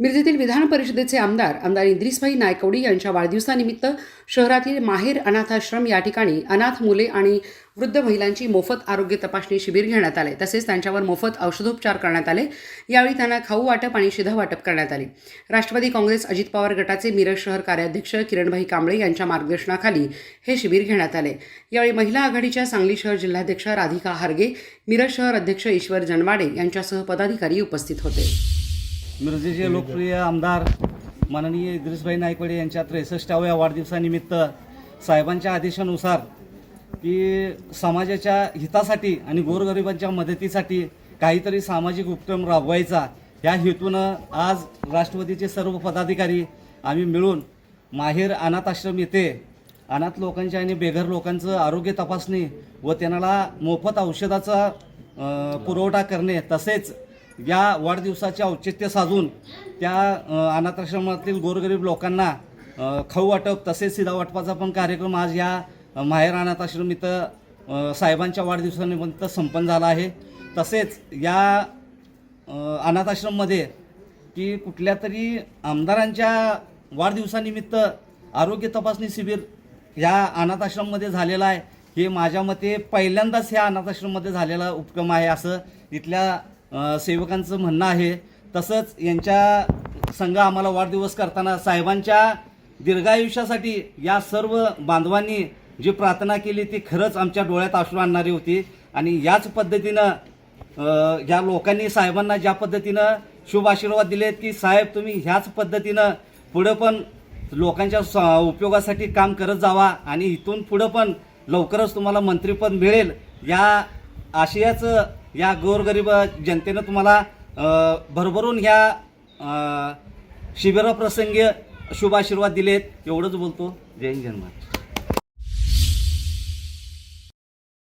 मिरजेतील विधान परिषदेचे आमदार आमदार इंद्रिसभाई नायकवडी यांच्या वाढदिवसानिमित्त शहरातील माहेर अनाथाश्रम या ठिकाणी अनाथ मुले आणि वृद्ध महिलांची मोफत आरोग्य तपासणी शिबिर घेण्यात आले. तसेच त्यांच्यावर मोफत औषधोपचार करण्यात आले. यावेळी त्यांना खाऊ वाटप आणि शिधा वाटप करण्यात आले. राष्ट्रवादी काँग्रेस अजित पवार गटाचे मिरज शहर कार्याध्यक्ष किरणभाई कांबळे यांच्या मार्गदर्शनाखाली हे शिबिर घेण्यात आले. यावेळी महिला आघाडीच्या सांगली शहर जिल्हाध्यक्षा राधिका हारगे मिरज शहर अध्यक्ष ईश्वर जनवाडे यांच्यासह पदाधिकारी उपस्थित होते. मिरजेचे लोकप्रिय आमदार माननीय इद्रिसभाई नायकवडे यांच्या त्रेसष्टाव्या वाढदिवसानिमित्त साहेबांच्या आदेशानुसार की समाजाच्या हितासाठी आणि गोरगरिबांच्या मदतीसाठी काहीतरी सामाजिक उपक्रम राबवायचा या हेतूनं आज राष्ट्रवादीचे सर्व पदाधिकारी आम्ही मिळून माहेर अनाथ आश्रम येथे अनाथ लोकांचे आणि बेघर लोकांचं आरोग्य तपासणी व त्यांना मोफत औषधाचा पुरवठा करणे तसेच या वाढदिवसाचे औचित्य साधून त्या अनाथाश्रमातील गोरगरीब लोकांना खाऊ वाटप तसेच शिधा वाटपाचा पण कार्यक्रम आज या माहेर अनाथाश्रम इथं साहेबांच्या वाढदिवसानिमित्त संपन्न झाला आहे. तसेच या अनाथाश्रममध्ये की कुठल्या तरी आमदारांच्या वाढदिवसानिमित्त आरोग्य तपासणी शिबिर ह्या अनाथाश्रममध्ये झालेलं आहे. हे माझ्या मते पहिल्यांदाच ह्या अनाथाश्रममध्ये झालेला उपक्रम आहे असं इथल्या सेवकांचं म्हणणं आहे. तसंच यांच्या संघ आम्हाला वाढदिवस करताना साहेबांच्या दीर्घायुष्यासाठी या सर्व बांधवांनी जी प्रार्थना केली ती खरंच आमच्या डोळ्यात अश्रू आणणारी होती. आणि याच पद्धतीनं या लोकांनी साहेबांना ज्या पद्धतीनं शुभ आशीर्वाद दिलेत की साहेब तुम्ही ह्याच पद्धतीनं पुढं पण लोकांच्या उपयोगासाठी काम करत जावा आणि इथून पुढं पण लवकरच तुम्हाला मंत्रीपद मिळेल. या आशयाचं या गोरगरीब जनतेनं तुम्हाला भरभरून ह्या शिबिराप्रसंगी शुभाशीर्वाद दिलेत. एवढंच बोलतो. जय हिंद